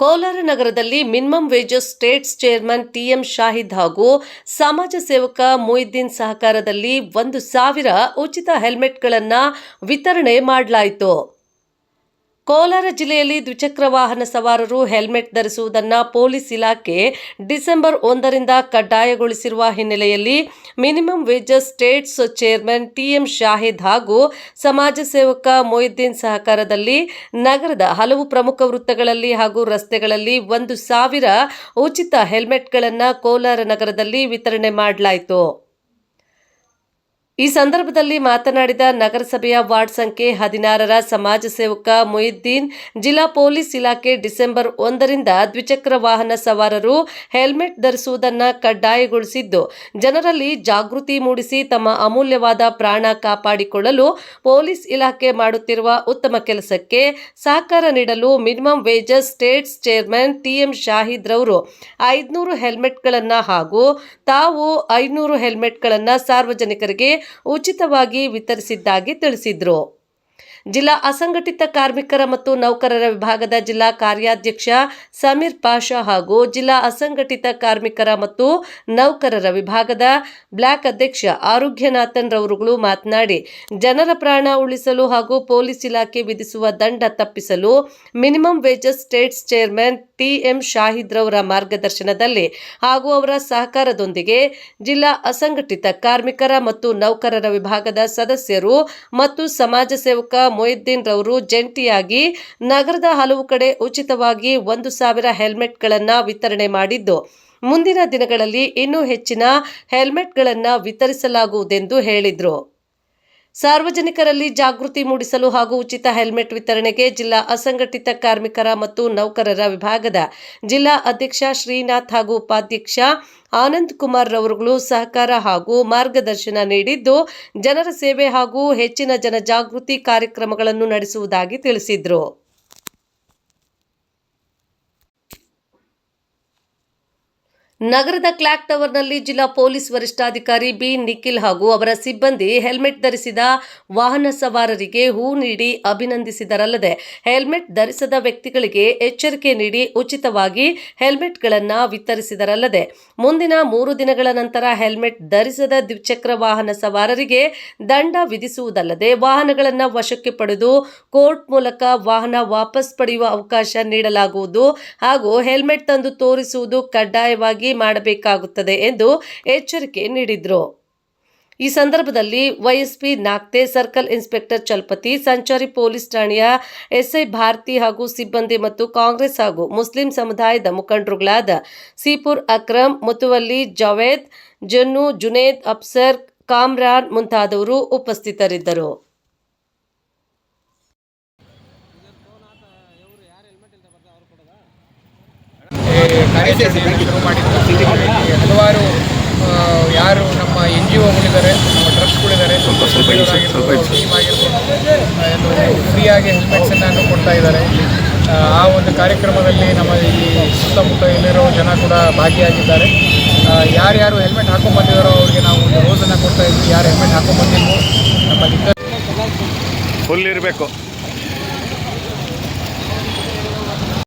ಕೋಲಾರ ನಗರದಲ್ಲಿ minimum wages states chairman TM Shahid ಹಾಗೂ ಸಮಾಜ ಸೇವಕ ಮೊಯ್ದೀನ್ ಸಹಕಾರದಲ್ಲಿ ಒಂದು ಸಾವಿರ ಉಚಿತ ಹೆಲ್ಮೆಟ್ಗಳನ್ನು ವಿತರಣೆ ಮಾಡಲಾಯಿತು. ಕೋಲಾರ ಜಿಲ್ಲೆಯಲ್ಲಿ ದ್ವಿಚಕ್ರ ವಾಹನ ಸವಾರರು ಹೆಲ್ಮೆಟ್ ಧರಿಸುವುದನ್ನು ಪೊಲೀಸ್ ಇಲಾಖೆ ಡಿಸೆಂಬರ್ ಒಂದರಿಂದ ಕಡ್ಡಾಯಗೊಳಿಸಿರುವ ಹಿನ್ನೆಲೆಯಲ್ಲಿ minimum wages states chairman TM Shahid ಹಾಗೂ ಸಮಾಜ ಸೇವಕ ಮೊಯ್ದೀನ್ ಸಹಕಾರದಲ್ಲಿ ನಗರದ ಹಲವು ಪ್ರಮುಖ ವೃತ್ತಗಳಲ್ಲಿ ಹಾಗೂ ರಸ್ತೆಗಳಲ್ಲಿ ಒಂದು ಸಾವಿರ ಉಚಿತ ಹೆಲ್ಮೆಟ್ಗಳನ್ನು ಕೋಲಾರ ನಗರದಲ್ಲಿ ವಿತರಣೆ ಮಾಡಲಾಯಿತು. ಈ ಸಂದರ್ಭದಲ್ಲಿ ಮಾತನಾಡಿದ ನಗರಸಭೆಯ ವಾರ್ಡ್ ಸಂಖ್ಯೆ ಹದಿನಾರರ ಸಮಾಜ ಸೇವಕ ಮೊಯಿದ್ದೀನ್ ಜಿಲ್ಲಾ ಪೊಲೀಸ್ ಇಲಾಖೆ ಡಿಸೆಂಬರ್ ಒಂದರಿಂದ ದ್ವಿಚಕ್ರ ವಾಹನ ಸವಾರರು ಹೆಲ್ಮೆಟ್ ಧರಿಸುವುದನ್ನು ಕಡ್ಡಾಯಗೊಳಿಸಿದ್ದು, ಜನರಲ್ಲಿ ಜಾಗೃತಿ ಮೂಡಿಸಿ ತಮ್ಮ ಅಮೂಲ್ಯವಾದ ಪ್ರಾಣ ಕಾಪಾಡಿಕೊಳ್ಳಲು ಪೊಲೀಸ್ ಇಲಾಖೆ ಮಾಡುತ್ತಿರುವ ಉತ್ತಮ ಕೆಲಸಕ್ಕೆ ಸಹಕಾರ ನೀಡಲು minimum wages states chairman TM Shahid ರವರು ಐದುನೂರು ಹೆಲ್ಮೆಟ್ಗಳನ್ನು ಹಾಗೂ ತಾವು ಐನೂರು ಹೆಲ್ಮೆಟ್ಗಳನ್ನು ಸಾರ್ವಜನಿಕರಿಗೆ ಉಚಿತವಾಗಿ ವಿತರಿಸಿದ್ದಾಗಿ ತಿಳಿಸಿದರು. ಜಿಲ್ಲಾ ಅಸಂಘಟಿತ ಕಾರ್ಮಿಕರ ಮತ್ತು ನೌಕರರ ವಿಭಾಗದ ಜಿಲ್ಲಾ ಕಾರ್ಯಾಧ್ಯಕ್ಷ ಸಮೀರ್ ಪಾಷಾ ಹಾಗೂ ಜಿಲ್ಲಾ ಅಸಂಘಟಿತ ಕಾರ್ಮಿಕರ ಮತ್ತು ನೌಕರರ ವಿಭಾಗದ ಬ್ಲಾಕ್ ಅಧ್ಯಕ್ಷ ಆರೋಗ್ಯನಾಥನ್ ರವರುಗಳು ಮಾತನಾಡಿ, ಜನರ ಪ್ರಾಣ ಉಳಿಸಲು ಹಾಗೂ ಪೊಲೀಸ್ ಇಲಾಖೆ ವಿಧಿಸುವ ದಂಡ ತಪ್ಪಿಸಲು minimum wages states chairman TM Shahid ರವರ ಮಾರ್ಗದರ್ಶನದಲ್ಲಿ ಹಾಗೂ ಅವರ ಸಹಕಾರದೊಂದಿಗೆ ಜಿಲ್ಲಾ ಅಸಂಘಟಿತ ಕಾರ್ಮಿಕರ ಮತ್ತು ನೌಕರರ ವಿಭಾಗದ ಸದಸ್ಯರು ಮತ್ತು ಸಮಾಜ ಸೇವಕ ಮೊಹಿದ್ದೀನ್ ರವರು ಜಂಟಿಯಾಗಿ ನಗರದ ಹಲವು ಕಡೆ ಉಚಿತವಾಗಿ ಒಂದು ಸಾವಿರ ಹೆಲ್ಮೆಟ್ಗಳನ್ನು ವಿತರಣೆ ಮಾಡಿದ್ದು. ಮುಂದಿನ ದಿನಗಳಲ್ಲಿ ಇನ್ನೂ ಹೆಚ್ಚಿನ ಹೆಲ್ಮೆಟ್ಗಳನ್ನು ವಿತರಿಸಲಾಗುವುದೆಂದು ಹೇಳಿದರು. ಸಾರ್ವಜನಿಕರಲ್ಲಿ ಜಾಗೃತಿ ಮೂಡಿಸಲು ಹಾಗೂ ಉಚಿತ ಹೆಲ್ಮೆಟ್ ವಿತರಣೆಗೆ ಜಿಲ್ಲಾ ಅಸಂಘಟಿತ ಕಾರ್ಮಿಕರ ಮತ್ತು ನೌಕರರ ವಿಭಾಗದ ಜಿಲ್ಲಾ ಅಧ್ಯಕ್ಷ ಶ್ರೀನಾಥ್ ಹಾಗೂ ಉಪಾಧ್ಯಕ್ಷ ಆನಂದ್ ಕುಮಾರ್ ರವರುಗಳು ಸಹಕಾರ ಹಾಗೂ ಮಾರ್ಗದರ್ಶನ ನೀಡಿದ್ದು, ಜನರ ಸೇವೆ ಹಾಗೂ ಹೆಚ್ಚಿನ ಜನಜಾಗೃತಿ ಕಾರ್ಯಕ್ರಮಗಳನ್ನು ನಡೆಸುವುದಾಗಿ ತಿಳಿಸಿದರು. ನಗರದ ಕ್ಲಾಕ್ ಟವರ್ನಲ್ಲಿ ಜಿಲ್ಲಾ ಪೊಲೀಸ್ ವರಿಷ್ಠಾಧಿಕಾರಿ ಬಿ ನಿಖಿಲ್ ಹಾಗೂ ಅವರ ಸಿಬ್ಬಂದಿ ಹೆಲ್ಮೆಟ್ ಧರಿಸಿದ ವಾಹನ ಸವಾರರಿಗೆ ಹೂ ನೀಡಿ ಅಭಿನಂದಿಸಿದರಲ್ಲದೆ ಹೆಲ್ಮೆಟ್ ಧರಿಸದ ವ್ಯಕ್ತಿಗಳಿಗೆ ಎಚ್ಚರಿಕೆ ನೀಡಿ ಉಚಿತವಾಗಿ ಹೆಲ್ಮೆಟ್ಗಳನ್ನು ವಿತರಿಸಿದರಲ್ಲದೆ ಮುಂದಿನ ಮೂರು ದಿನಗಳ ನಂತರ ಹೆಲ್ಮೆಟ್ ಧರಿಸದ ದ್ವಿಚಕ್ರ ವಾಹನ ಸವಾರರಿಗೆ ದಂಡ ವಿಧಿಸುವುದಲ್ಲದೆ ವಾಹನಗಳನ್ನು ವಶಕ್ಕೆ ಪಡೆದು ಕೋರ್ಟ್ ಮೂಲಕ ವಾಹನ ವಾಪಸ್ ಪಡೆಯುವ ಅವಕಾಶ ನೀಡಲಾಗುವುದು ಹಾಗೂ ಹೆಲ್ಮೆಟ್ ತಂದು ತೋರಿಸುವುದು ಕಡ್ಡಾಯವಾಗಿ ಮಾಡಬೇಕಾಗುತ್ತದೆ ಎಂದು ಎಚ್ಚರಿಕೆ ನೀಡಿದರು. ಈ ಸಂದರ್ಭದಲ್ಲಿ ವೈಎಸ್ಪಿ ನಾಗ್ತೆ ಸರ್ಕಲ್ ಇನ್ಸ್ಪೆಕ್ಟರ್ ಚಲ್ಪತಿ ಸಂಚಾರಿ ಪೊಲೀಸ್ ಠಾಣೆಯ ಎಸ್ಐ ಭಾರತಿ ಹಾಗೂ ಸಿಬ್ಬಂದಿ ಮತ್ತು ಕಾಂಗ್ರೆಸ್ ಹಾಗೂ ಮುಸ್ಲಿಂ ಸಮುದಾಯದ ಮುಖಂಡರುಗಳಾದ ಸಿಪುರ್ ಅಕ್ರಮ್, ಮುತುವಲ್ಲಿ ಜಾವೇದ್, ಜನ್ನು, ಜುನೇದ್ ಅಫ್ಸರ್ ಕಾಮ್ರಾನ್ ಮುಂತಾದವರು ಉಪಸ್ಥಿತರಿದ್ದರು. ಕಾರ್ಯಾಚರಣೆಯನ್ನು ಶುರು ಮಾಡಿದ್ದು. ಹಲವಾರು ಯಾರು ನಮ್ಮ ಎನ್ ಜಿ ಒಗಳಿದ್ದಾರೆ ನಮ್ಮ ಟ್ರಸ್ಟ್ಗಳಿದ್ದಾರೆ ಟೀಮ್ ಆಗಿರ್ಬೋದು ಫ್ರೀಯಾಗಿ ಹೆಲ್ಮೆಟ್ಸನ್ನು ಕೊಡ್ತಾ ಇದ್ದಾರೆ. ಆ, ಒಂದು ಕಾರ್ಯಕ್ರಮದಲ್ಲಿ ನಮ್ಮ ಈ ಸುತ್ತಮುತ್ತ ಇಲ್ಲಿರೋ ಜನ ಕೂಡ ಭಾಗಿಯಾಗಿದ್ದಾರೆ. ಯಾರ್ಯಾರು ಹೆಲ್ಮೆಟ್ ಹಾಕೊಂಡ್ ಬಂದಿದ್ದಾರೋ ಅವ್ರಿಗೆ ನಾವು ಒಂದು ರೋಸನ್ನು ಕೊಡ್ತಾ ಇದ್ವಿ. ಯಾರು ಹೆಲ್ಮೆಟ್ ಹಾಕೊಂಡ್ ನಮ್ಮ ಫುಲ್ ಇರಬೇಕು.